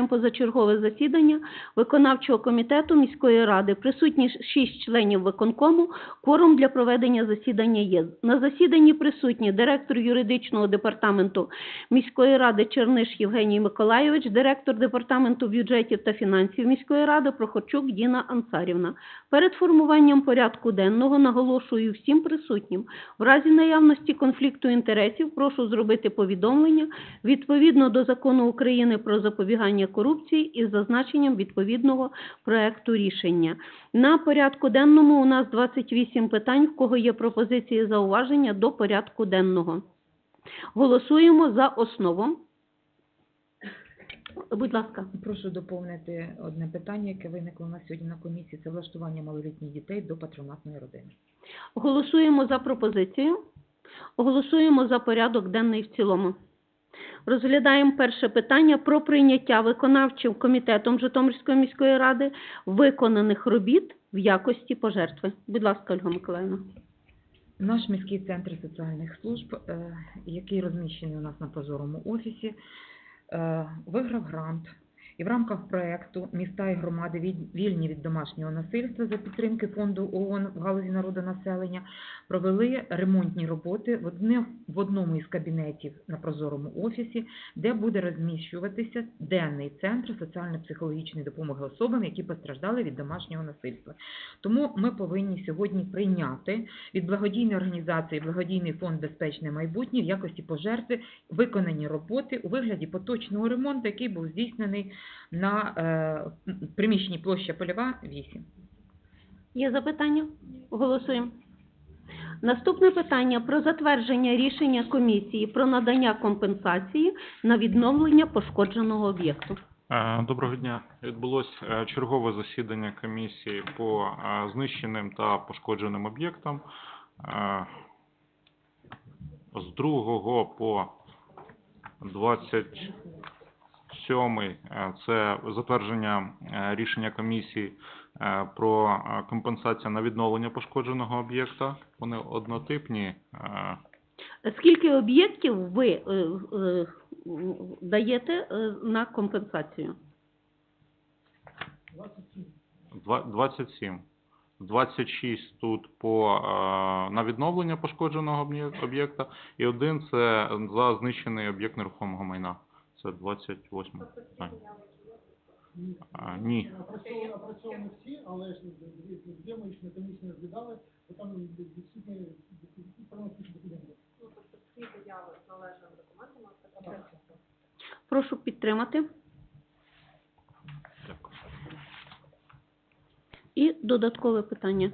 Розпочинаємо позачергове засідання виконавчого комітету міської ради. Присутні шість членів виконкому. Кворум для проведення засідання є. На засіданні присутні директор юридичного департаменту міської ради Черниш Євгеній Миколайович, директор департаменту бюджетів та фінансів міської ради Прохорчук Діна Ансарівна. Перед формуванням порядку денного наголошую всім присутнім. В разі наявності конфлікту інтересів прошу зробити повідомлення відповідно до Закону України про запобігання корупції із зазначенням відповідного проекту рішення. На порядку денному у нас 28 питань, в кого є пропозиції зауваження до порядку денного. Голосуємо за основу. Будь ласка. Прошу доповнити одне питання, яке виникло у нас сьогодні на комісії. Це влаштування малолітніх дітей до патронатної родини. Голосуємо за пропозицію. Голосуємо за порядок денний в цілому. Розглядаємо перше питання про прийняття виконавчим комітетом Житомирської міської ради виконаних робіт в якості пожертви. Будь ласка, Ольга Миколаївна. Наш міський центр соціальних служб, е, який розміщений у нас на позорому офісі, е, виграв грант. І в рамках проекту міста і громади вільні від домашнього насильства за підтримки фонду ООН в галузі народонаселення провели ремонтні роботи в одному із кабінетів на прозорому офісі, де буде розміщуватися денний центр соціально-психологічної допомоги особам, які постраждали від домашнього насильства. Тому ми повинні сьогодні прийняти від благодійної організації Благодійний фонд Безпечне майбутнє в якості пожертви виконані роботи у вигляді поточного ремонту, який був здійснений на е, приміщенні площа польова 8. Є запитання? Голосуємо. Наступне питання про затвердження рішення комісії про надання компенсації на відновлення пошкодженого об'єкту. Е, доброго дня. Відбулось е, чергове засідання комісії по знищеним та пошкодженим об'єктам. З 2 по 20 Сьомий е, – це затвердження е, рішення комісії е, про компенсацію на відновлення пошкодженого об'єкта. Вони однотипні. Скільки об'єктів ви даєте на компенсацію? 27. 26 тут по на відновлення пошкодженого об'єкта, і один це за знищений об'єкт нерухомого майна. Це 28 питання. А, ні. Опрацьовані, опрацьовані всі, але ж дві- дві ми їх на комісії не розглядали, бо там відсутні відсутні документи. Прошу підтримати. І додаткове питання.